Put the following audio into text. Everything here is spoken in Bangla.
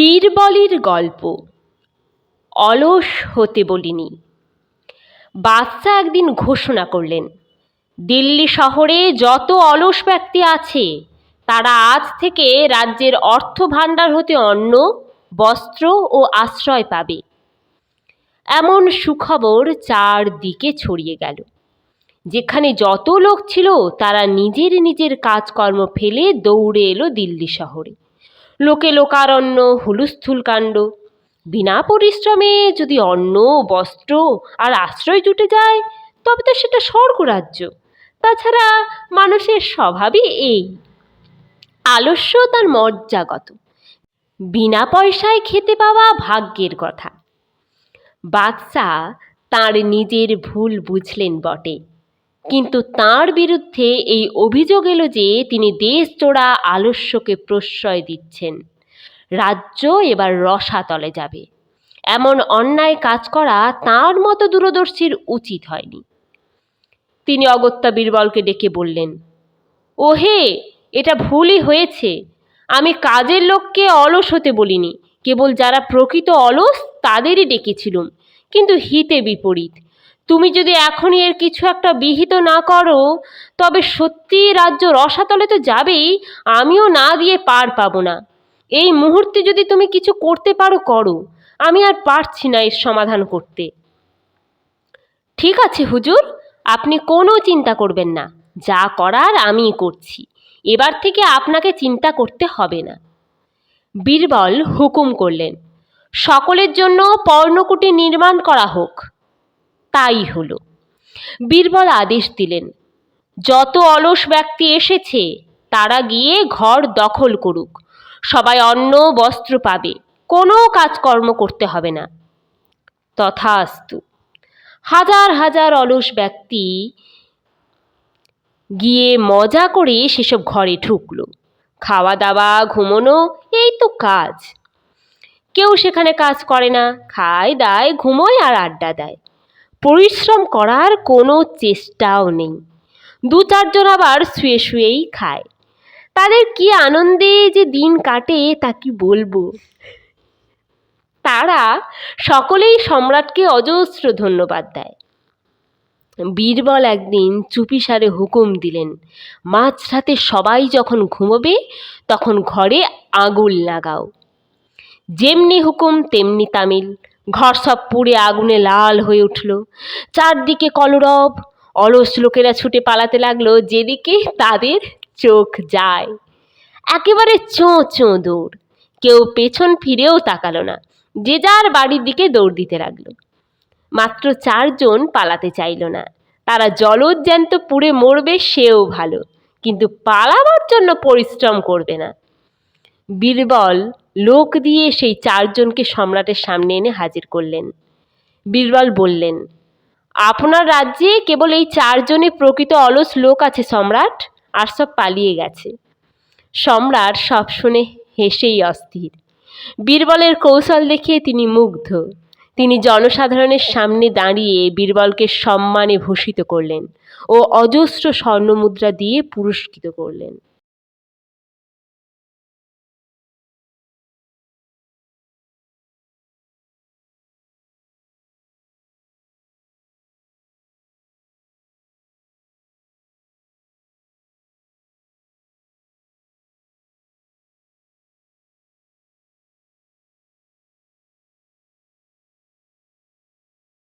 বীরবলের গল্প। অলস হতে বলিনি। বাদশা একদিন ঘোষণা করলেন, দিল্লি শহরে যত অলস ব্যক্তি আছে, তারা আজ থেকে রাজ্যের অর্থ ভাণ্ডার হতে অন্ন, বস্ত্র ও আশ্রয় পাবে। এমন সুখবর চারদিকে ছড়িয়ে গেল। যেখানে যত লোক ছিল, তারা নিজের নিজের কাজকর্ম ফেলে দৌড়ে এলো দিল্লি শহরে। লোকে লোকারণ্য, হুলুস্থুল কাণ্ড। বিনা পরিশ্রমে যদি অন্ন, বস্ত্র আর আশ্রয় জুটে যায়, তবে তো সেটা স্বর্গরাজ্য। তাছাড়া মানুষের স্বভাবই এই। আলস্য তার মর্যাগত। বিনা পয়সায় খেতে পাওয়া ভাগ্যের কথা। বাদশা তার নিজের ভুল বুঝলেন বটে। কিন্তু তার বিরুদ্ধে এই অভিযোগ এলো যে তিনি দেশজোড়া আলস্যকে প্রশ্রয় দিচ্ছেন। রাজ্য এবার রসাতলে যাবে। এমন অন্যায় কাজ করা তার মতো দূরদর্শীর উচিত হয়নি। তিনি অগত্যা বীরবলকে ডেকে বললেন, ওহে, এটা ভুলই হয়েছে। আমি কাজের লোককে অলস হতে বলিনি। কেবল যারা প্রকৃত অলস, তাদেরই ডেকেছিলুম। কিন্তু হিতে বিপরীত। তুমি যদি এখনই এর কিছু একটা বিহিত না করো, তবে সত্যি রাজ্য রসাতলে তো যাবেই, আমিও না দিয়ে পার পাবো না। এই মুহূর্তে যদি তুমি কিছু করতে পারো, করো। আমি আর পারছি না এর সমাধান করতে। ঠিক আছে হুজুর, আপনি কোনো চিন্তা করবেন না। যা করার আমিই করছি। এবার থেকে আপনাকে চিন্তা করতে হবে না। বীরবল হুকুম করলেন, সকলের জন্য পর্ণকুটি নির্মাণ করা হোক। তাই হলো। বীরবল আদেশ দিলেন, যত অলস ব্যক্তি এসেছে, তারা গিয়ে ঘর দখল করুক। সবাই অন্ন, বস্ত্র পাবে, কোনো কাজকর্ম করতে হবে না। তথাস্তু, হাজার হাজার অলস ব্যক্তি গিয়ে মজা করে সেসব ঘরে ঢুকল। খাওয়া দাওয়া ঘুমোনো, এই তো কাজ। কেউ সেখানে কাজ করে না, খায়, দায়, ঘুমোয় আর আড্ডা দেয়। পরিশ্রম করার কোনো চেষ্টাও নেই। দু চারজন আবার শুয়ে শুয়েই খায়। তাদের কি আনন্দে যে দিন কাটে তা কি বলব? তারা সকলেই সম্রাটকে অজস্র ধন্যবাদ দেয়। বীরবল একদিন চুপিসারে হুকুম দিলেন, মাঝরাতে সবাই যখন ঘুমোবে, তখন ঘরে আগুন লাগাও। যেমনি হুকুম, তেমনি তামিল। ঘর সব পুড়ে আগুনে লাল হয়ে উঠল। চারদিকে কলরব, অলস লোকেরা ছুটে পালাতে লাগল যেদিকে তাদের চোখ যায়। একেবারে চোঁ চোঁ দৌড়। কেউ পেছন ফিরেও তাকালো না, যে যার বাড়ির দিকে দৌড় দিতে লাগল। মাত্র চারজন পালাতে চাইল না। তারা জলজ্যান্ত পুড়ে মরবে সেও ভালো, কিন্তু পালাবার জন্য পরিশ্রম করবে না। বীরবল লোক দিয়ে সেই চারজনকে সম্রাটের সামনে এনে হাজির করলেন। বীরবল বললেন, আপনার রাজ্যে কেবল এই চারজনে প্রকৃত অলস লোক আছে সম্রাট, আর সব পালিয়ে গেছে। সম্রাট সব শুনে হেসেই অস্থির। বীরবলের কৌশল দেখে তিনি মুগ্ধ। তিনি জনসাধারণের সামনে দাঁড়িয়ে বীরবলকে সম্মানে ভূষিত করলেন ও অজস্র স্বর্ণমুদ্রা দিয়ে পুরস্কৃত করলেন।